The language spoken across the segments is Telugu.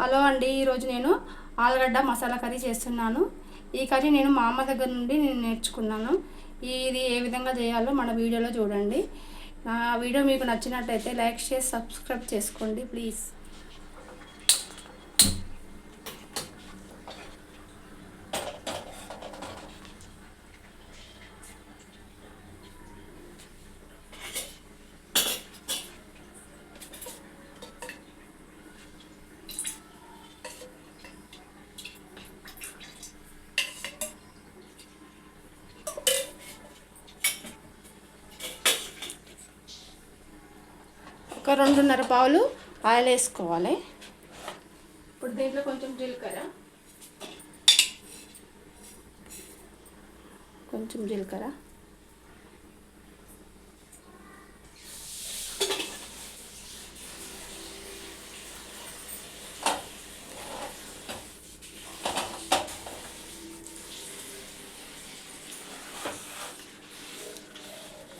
హలో అండి ఈరోజు నేను ఆలుగడ్డ మసాలా కర్రీ చేస్తున్నాను. ఈ కర్రీ నేను మా అమ్మ దగ్గర నుండి నేను నేర్చుకున్నాను. ఇది ఏ విధంగా చేయాలో మన వీడియోలో చూడండి. నా వీడియో మీకు నచ్చినట్టయితే లైక్ చేసి సబ్స్క్రైబ్ చేసుకోండి ప్లీజ్. ఒక రెండున్నర పావులు ఆయిల్ వేసుకోవాలి ఇప్పుడు దీంట్లో కొంచెం జీలకర్ర. కొంచెం జీలకర్ర.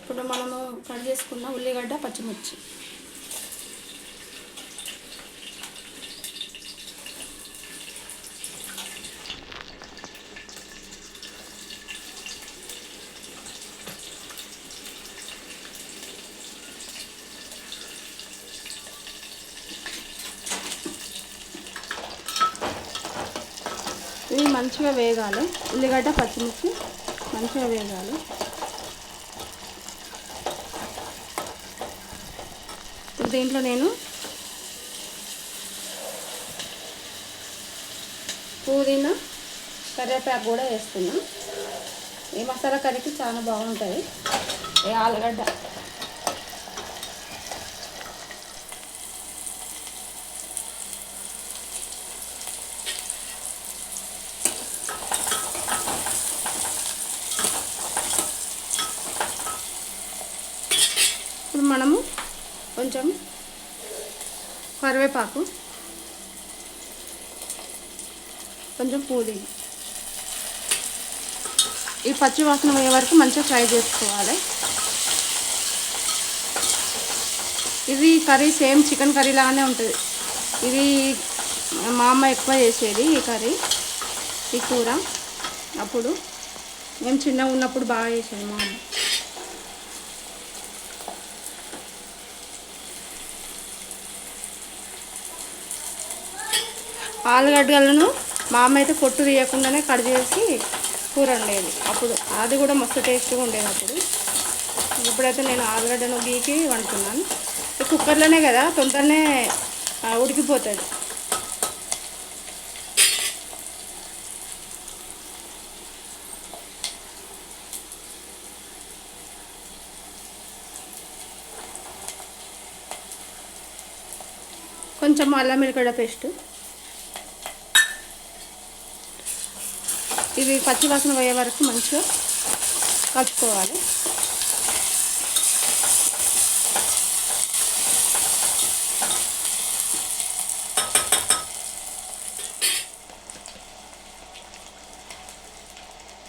ఇప్పుడు మనము కట్ చేసుకున్న ఉల్లిగడ్డ పచ్చిమిర్చి ఇవి మంచిగా వేగాలి. ఉల్లిగడ్డ పచ్చిమిర్చి మంచిగా వేగాలి. ఇప్పుడు దీంట్లో నేను పుదీనా కరివేపాకు కూడా వేస్తున్నాను ఈ మసాలా కర్రీకి చాలా బాగుంటుంది ఈ ఆలుగడ్డ ఇప్పుడు మనము కొంచెం కరివేపాకు. కొంచెం పుదీనా. ఈ పచ్చి వాసన పోయే వరకు మంచిగా ఫ్రై చేసుకోవాలి. ఇది కర్రీ సేమ్ చికెన్ కర్రీ లాగానే ఉంటుంది. ఇది మా అమ్మ ఎక్కువ చేసేది ఈ కర్రీ ఈ కూర. అప్పుడు మేము చిన్నగా ఉన్నప్పుడు బాగా చేసేది మా అమ్మ. ఆలుగడ్డలను మా అమ్మ అయితే పొట్టు తీయకుండానే కట్ చేసి కూర వండేది. అప్పుడు అది కూడా మస్తు టేస్ట్గా ఉండేది అప్పుడు. ఇప్పుడైతే నేను ఆలుగడ్డను గీకి వండుతున్నాను. కుక్కర్లోనే కదా తొందరనే ఉడికిపోతుంది. కొంచెం అల్లం మిరపకాయ పేస్ట్. ఇది పచ్చి వాసన పోయే వరకు మంచిగా కలుపుకోవాలి.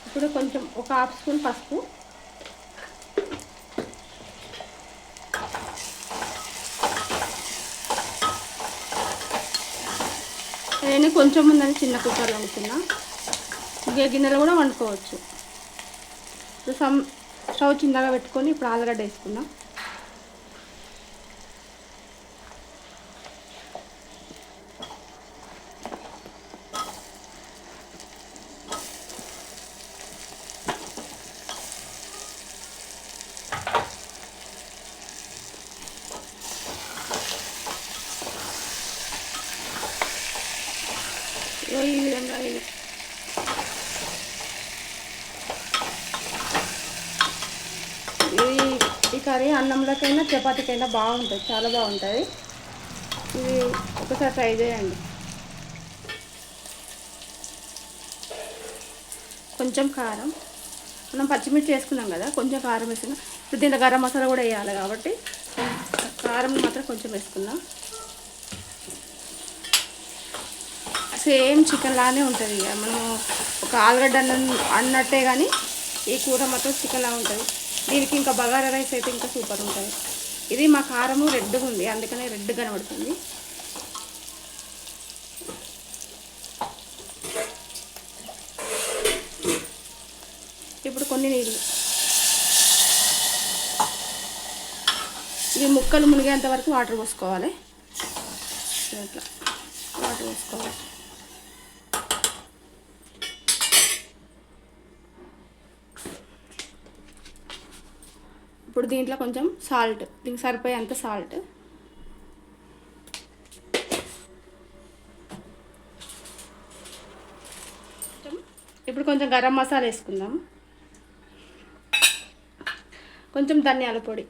ఇప్పుడు కొంచెం ఒక హాఫ్ స్పూన్ పసుపు. నేను కొంచెం ఉందని చిన్న కుక్కర్లు వండుతున్నా ఇంకే గిన్నెలో కూడా వండుకోవచ్చు. సమ్ స్టవ్ చిన్నగా పెట్టుకొని ఇప్పుడు ఆలుగడ్డ వేసుకుందాం ఇగో ఈ విధంగా ఇది ఇది ఈ కర్రీ అన్నంలోకైనా చపాతీకైనా బాగుంటుంది చాలా బాగుంటుంది ఇది ఒకసారి ట్రై చేయండి. కొంచెం కారం. మనం పచ్చిమిర్చి వేసుకున్నాం కదా కొంచెం కారం వేసుకున్నాం. ఇప్పుడు దీంట్లో గరం మసాలా కూడా వేయాలి కాబట్టి కారం మాత్రం కొంచెం వేసుకుందాం. సేమ్ చికెన్ లానే ఉంటుంది ఇక. మనం ఒక ఆలుగడ్డ అన్న అన్నట్టే కానీ ఈ కూర మాత్రం చికెన్ లాగా ఉంటుంది. దీనికి ఇంకా బగారా రైస్ అయితే ఇంకా సూపర్ ఉంటుంది. ఇది మా కారము రెడ్గా ఉంది. అందుకనే రెడ్ కనబడుతుంది. ఇప్పుడు కొన్ని నీళ్ళు. ఇవి ముక్కలు మునిగేంత వరకు వాటర్ పోసుకోవాలి. ఇట్లా. వాటర్ పోసుకోవాలి. ఇప్పుడు దీంట్లో కొంచెం సాల్ట్ దీనికి సరిపోయేంత సాల్ట్. ఇప్పుడు కొంచెం గరం మసాలా వేసుకుందాం. కొంచెం ధనియాల పొడి.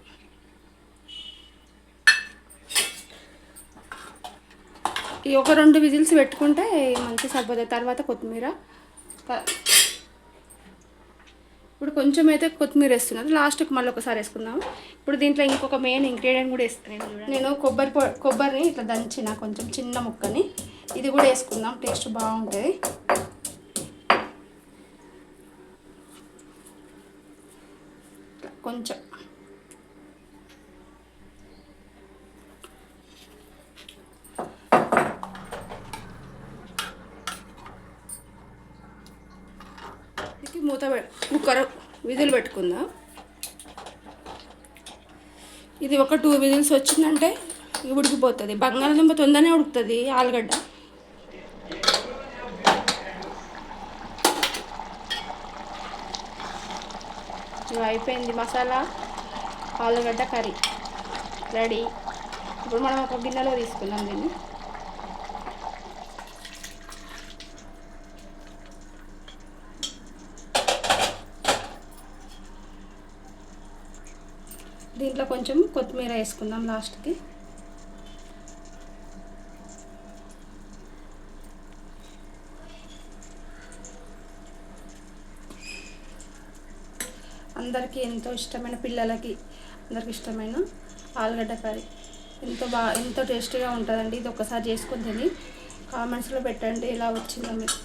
ఈ ఒక రెండు విజిల్స్ పెట్టుకుంటే మంచి సరిపోతుంది తర్వాత కొత్తిమీర ఇప్పుడు కొంచెం అయితే కొత్తిమీర వేస్తున్నారు. లాస్ట్కి మళ్ళీ ఒకసారి వేసుకుందాం. ఇప్పుడు దీంట్లో ఇంకొక మెయిన్ ఇంగ్రీడియంట్ కూడా వేస్తాను నేను కొబ్బరి పొ కొబ్బరిని ఇట్లా దంచిన కొంచెం చిన్న ముక్కని. ఇది కూడా వేసుకుందాం. టేస్ట్ బాగుంటుంది. కొంచెం కుక్కర్ విధులు పెట్టుకుందాం. ఇది ఒక టూ విజిల్స్ వచ్చిందంటే ఉడికిపోతుంది. బంగాళదుంప తొందరనే ఉడుకుతుంది ఆలుగడ్డ. అయిపోయింది మసాలా ఆలుగడ్డ కర్రీ. రెడీ. ఇప్పుడు మనం ఒక గిన్నెలో తీసుకున్నాం దీన్ని. దీంట్లో కొంచెం కొత్తిమీర వేసుకుందాం లాస్ట్కి. అందరికీ ఎంతో ఇష్టమైన పిల్లలకి అందరికి ఇష్టమైన ఆలుగడ్డ కర్రీ. ఎంతో బాగా ఎంతో టేస్టీగా ఉంటుందండి. ఇది ఒకసారి చేసుకుని తిని కామెంట్స్లో పెట్టండి ఎలా వచ్చిందో మీకు